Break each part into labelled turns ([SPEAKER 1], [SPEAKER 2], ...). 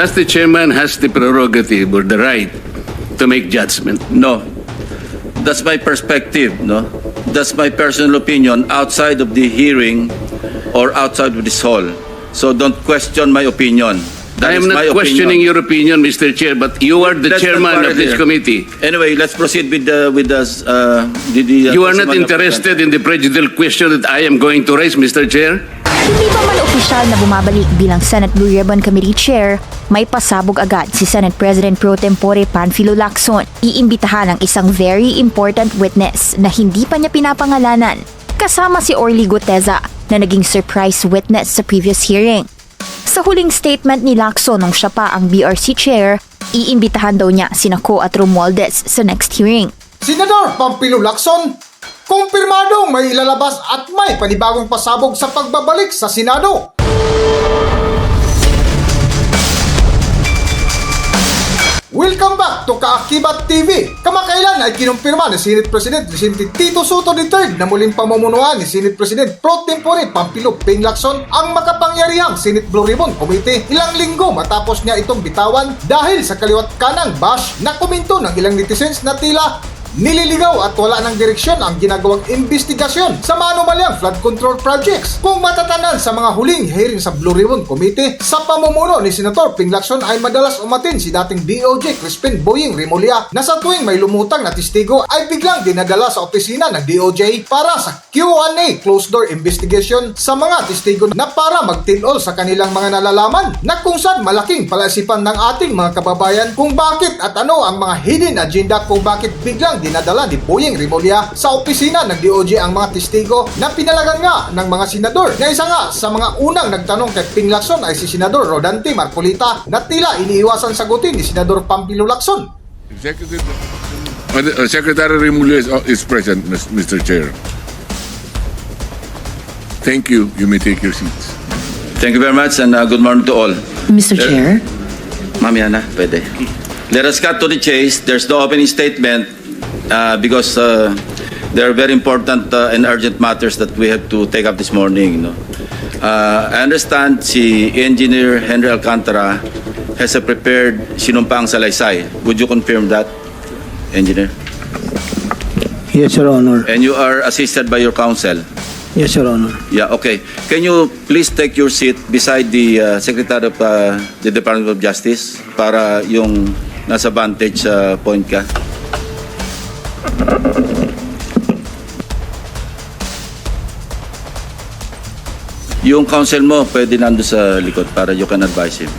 [SPEAKER 1] Does the chairman has the prerogative or the right to make judgment?
[SPEAKER 2] No. That's my perspective, no? That's my personal opinion outside of the hearing or outside of this hall. So don't question my opinion. That
[SPEAKER 1] I am
[SPEAKER 2] my
[SPEAKER 1] not questioning
[SPEAKER 2] opinion.
[SPEAKER 1] your opinion, Mr. Chair, but you are the
[SPEAKER 2] Let's
[SPEAKER 1] chairman of this
[SPEAKER 2] here.
[SPEAKER 1] committee.
[SPEAKER 2] Anyway, let's proceed with the with the uh, the, the uh,
[SPEAKER 1] You are not interested in the prejudicial question that I am going to raise, Mr. Chair?
[SPEAKER 3] Hindi pa man opisyal na bumabalik bilang Senate Blue Ribbon Committee Chair, may pasabog agad si Senate President Pro Tempore Panfilo Lacson. Iimbitahan ang isang very important witness na hindi pa niya pinapangalanan. Kasama si Orly Guteza na naging surprise witness sa previous hearing. Sa huling statement ni Lacson nung siya pa ang BRC Chair, iimbitahan daw niya sina Co at Romualdez sa next hearing.
[SPEAKER 4] Senador Pampilo Lacson, kumpirmadong may ilalabas at may panibagong pasabog sa pagbabalik sa Senado. To Kaakibat TV. Kamakailan ay kinumpirma ni Senate President Vicente Tito Soto III na muling pamumunuan ni Senate President Pro Tempore Pampilo Ping Lacson ang makapangyarihang Senate Blue Ribbon Committee ilang linggo matapos niya itong bitawan dahil sa kaliwat kanang bash na kuminto ng ilang netizens na tila Nililigaw at wala ng direksyon ang ginagawang investigasyon sa manumalyang flood control projects. Kung matatanan sa mga huling hearing sa Blue Ribbon Committee, sa pamumuno ni Senator Ping Lacson ay madalas umatin si dating DOJ Crispin Boying Remulla na sa tuwing may lumutang na testigo ay biglang dinadala sa opisina ng DOJ para sa Q&A closed door investigation sa mga testigo na para magtinol sa kanilang mga nalalaman na kung saan malaking palaisipan ng ating mga kababayan kung bakit at ano ang mga hidden agenda kung bakit biglang dinadala ni Boying Remulla sa opisina ng DOJ ang mga testigo na pinalagan nga ng mga senador. Na isa nga sa mga unang nagtanong kay Ping Lacson ay si Senador Rodante Marcolita na tila iniiwasan sagutin ni Senador Pampilo Lacson.
[SPEAKER 5] Executive uh, Secretary Remulla is, is present, Mr. Chair. Thank you. You may take your seats.
[SPEAKER 2] Thank you very much and uh, good morning to all.
[SPEAKER 6] Mr. Chair?
[SPEAKER 2] Mamaya na, pwede. Let us cut to the chase. There's no opening statement uh, because uh, there are very important uh, and urgent matters that we have to take up this morning. No? Uh, I understand si Engineer Henry Alcantara has a prepared sinumpang salaysay. Would you confirm that, Engineer?
[SPEAKER 7] Yes, Your Honor.
[SPEAKER 2] And you are assisted by your counsel?
[SPEAKER 7] Yes, Your Honor.
[SPEAKER 2] Yeah, okay. Can you please take your seat beside the uh, Secretary of uh, the Department of Justice para yung nasa vantage uh, point ka? Yung counsel mo, pwede nando sa likod para you can advise him.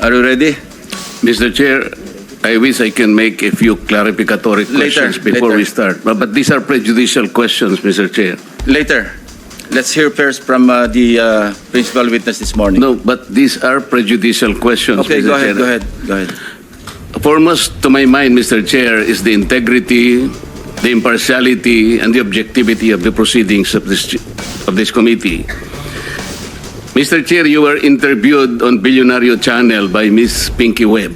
[SPEAKER 2] Are you ready?
[SPEAKER 1] Mr. Chair, I wish I can make a few clarificatory
[SPEAKER 2] Later,
[SPEAKER 1] questions before
[SPEAKER 2] later.
[SPEAKER 1] we start. But, but these are prejudicial questions, Mr. Chair.
[SPEAKER 2] Later. Let's hear first from uh, the uh, principal witness this morning.
[SPEAKER 1] No, but these are prejudicial questions,
[SPEAKER 2] Okay,
[SPEAKER 1] Mr.
[SPEAKER 2] go ahead,
[SPEAKER 1] Chair.
[SPEAKER 2] go ahead, go ahead.
[SPEAKER 1] Foremost to my mind, Mr. Chair, is the integrity, the impartiality, and the objectivity of the proceedings of this, of this committee. Mr. Chair, you were interviewed on Billionario Channel by Miss Pinky Webb.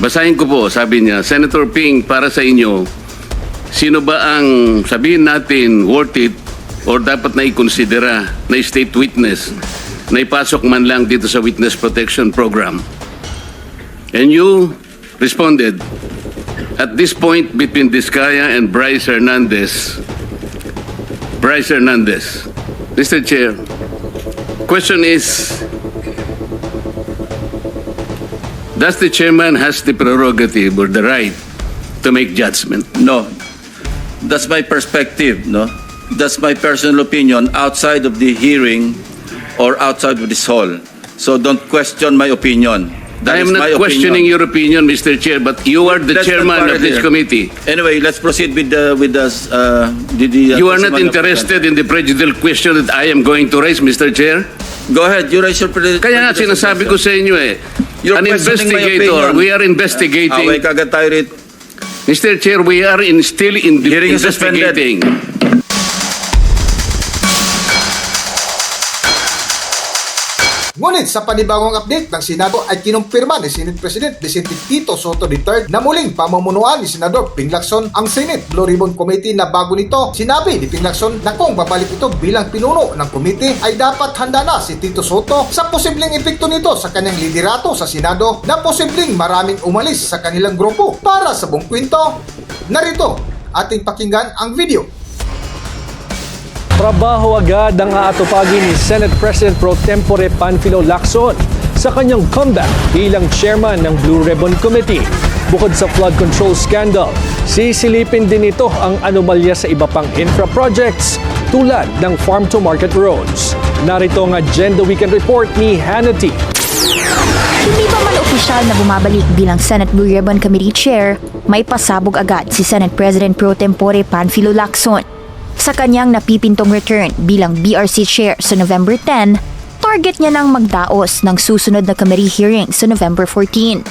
[SPEAKER 1] Basahin ko po, sabi niya, Senator Ping, para sa inyo, sino ba ang sabihin natin worth it or dapat na ikonsidera na state witness na ipasok man lang dito sa Witness Protection Program? And you responded, at this point between Discaya and Bryce Hernandez, Bryce Hernandez, Mr. Chair, question is, does the chairman has the prerogative or the right to make judgment?
[SPEAKER 2] No. That's my perspective, no? That's my personal opinion outside of the hearing or outside of this hall. So don't question my opinion. That
[SPEAKER 1] I am not questioning
[SPEAKER 2] opinion.
[SPEAKER 1] your opinion, Mr. Chair, but you are the
[SPEAKER 2] Let's
[SPEAKER 1] chairman of this
[SPEAKER 2] here.
[SPEAKER 1] committee.
[SPEAKER 2] Anyway, let's proceed with the with the uh, the, the uh,
[SPEAKER 1] You are not interested in the prejudicial question that I am going to raise, Mr. Chair?
[SPEAKER 2] Go ahead, you raise your pre-
[SPEAKER 1] Kaya nga sinasabi ko sa inyo eh,
[SPEAKER 2] You're
[SPEAKER 1] an investigator, we are investigating.
[SPEAKER 2] Away kagad tayo rito.
[SPEAKER 1] Mr. Chair, we are in, still in
[SPEAKER 2] Hearing is suspended.
[SPEAKER 4] Ngunit sa panibagong update ng Senado ay kinumpirma ni Senate President Vicente Tito Soto III na muling pamamunuan ni Senador Ping Lacson ang Senate Blue Ribbon Committee na bago nito sinabi ni Ping Lacson na kung babalik ito bilang pinuno ng committee ay dapat handa na si Tito Soto sa posibleng epekto nito sa kanyang liderato sa Senado na posibleng maraming umalis sa kanilang grupo para sa buong kwento. Narito ating pakinggan ang video.
[SPEAKER 6] Trabaho agad ang aatupagin ni Senate President Pro Tempore Panfilo Lacson sa kanyang comeback bilang chairman ng Blue Ribbon Committee. Bukod sa flood control scandal, sisilipin din ito ang anomalya sa iba pang infra projects tulad ng farm-to-market roads. Narito ang Agenda Weekend Report ni Hannity.
[SPEAKER 3] Hindi pa man opisyal na bumabalik bilang Senate Blue Ribbon Committee Chair, may pasabog agad si Senate President Pro Tempore Panfilo Lacson. Sa kanyang napipintong return bilang BRC Chair sa November 10, target niya nang magdaos ng susunod na committee hearing sa November 14.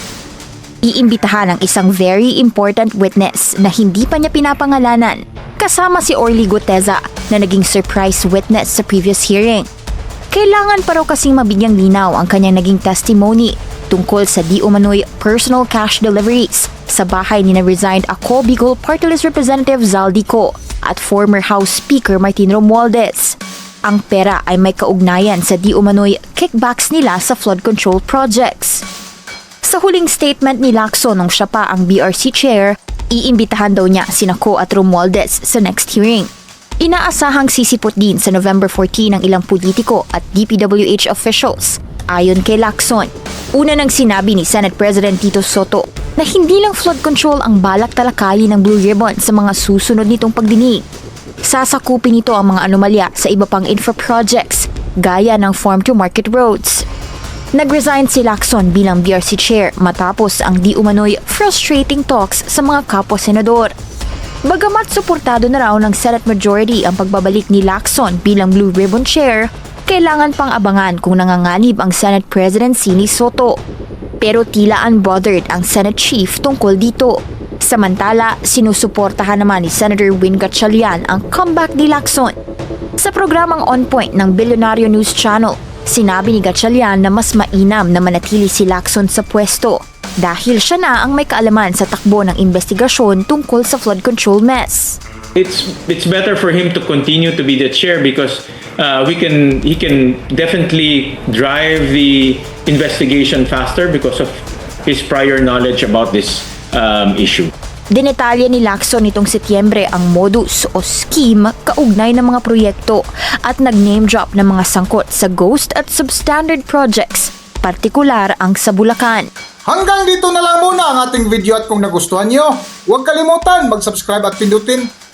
[SPEAKER 3] Iimbitahan ang isang very important witness na hindi pa niya pinapangalanan, kasama si Orly Guteza na naging surprise witness sa previous hearing. Kailangan pa raw kasing mabigyang linaw ang kanyang naging testimony tungkol sa di umano'y personal cash deliveries sa bahay ni na resigned ako Bicol Party List Representative Zaldico at former House Speaker Martin Romualdez. Ang pera ay may kaugnayan sa di umano'y kickbacks nila sa flood control projects. Sa huling statement ni Lacson nung siya pa ang BRC chair, iimbitahan daw niya si Nako at Romualdez sa next hearing. Inaasahang sisipot din sa November 14 ng ilang politiko at DPWH officials. Ayon kay Lacson, una nang sinabi ni Senate President Tito Soto na hindi lang flood control ang balak talakayin ng Blue Ribbon sa mga susunod nitong pagdinig. Sasakupin nito ang mga anomalya sa iba pang infra projects gaya ng farm-to-market roads. Nag-resign si Lacson bilang BRC chair matapos ang di umano'y frustrating talks sa mga kapwa-senador. Bagamat suportado na raw ng Senate majority ang pagbabalik ni Lacson bilang Blue Ribbon Chair, kailangan pang abangan kung nanganganib ang Senate Presidency ni Soto. Pero tila unbothered ang Senate Chief tungkol dito. Samantala, sinusuportahan naman ni Senator Win Gatchalian ang comeback ni Lacson. Sa programang On Point ng Billionario News Channel, sinabi ni Gatchalian na mas mainam na manatili si Lacson sa pwesto dahil siya na ang may kaalaman sa takbo ng investigasyon tungkol sa flood control mess.
[SPEAKER 8] it's it's better for him to continue to be the chair because uh, we can he can definitely drive the investigation faster because of his prior knowledge about this um, issue.
[SPEAKER 3] Dinetalya ni Lacson nitong Setyembre ang modus o scheme kaugnay ng mga proyekto at nag-name drop ng mga sangkot sa ghost at substandard projects, partikular ang sa Bulacan.
[SPEAKER 4] Hanggang dito na lang muna ang ating video at kung nagustuhan nyo, huwag kalimutan mag-subscribe at pindutin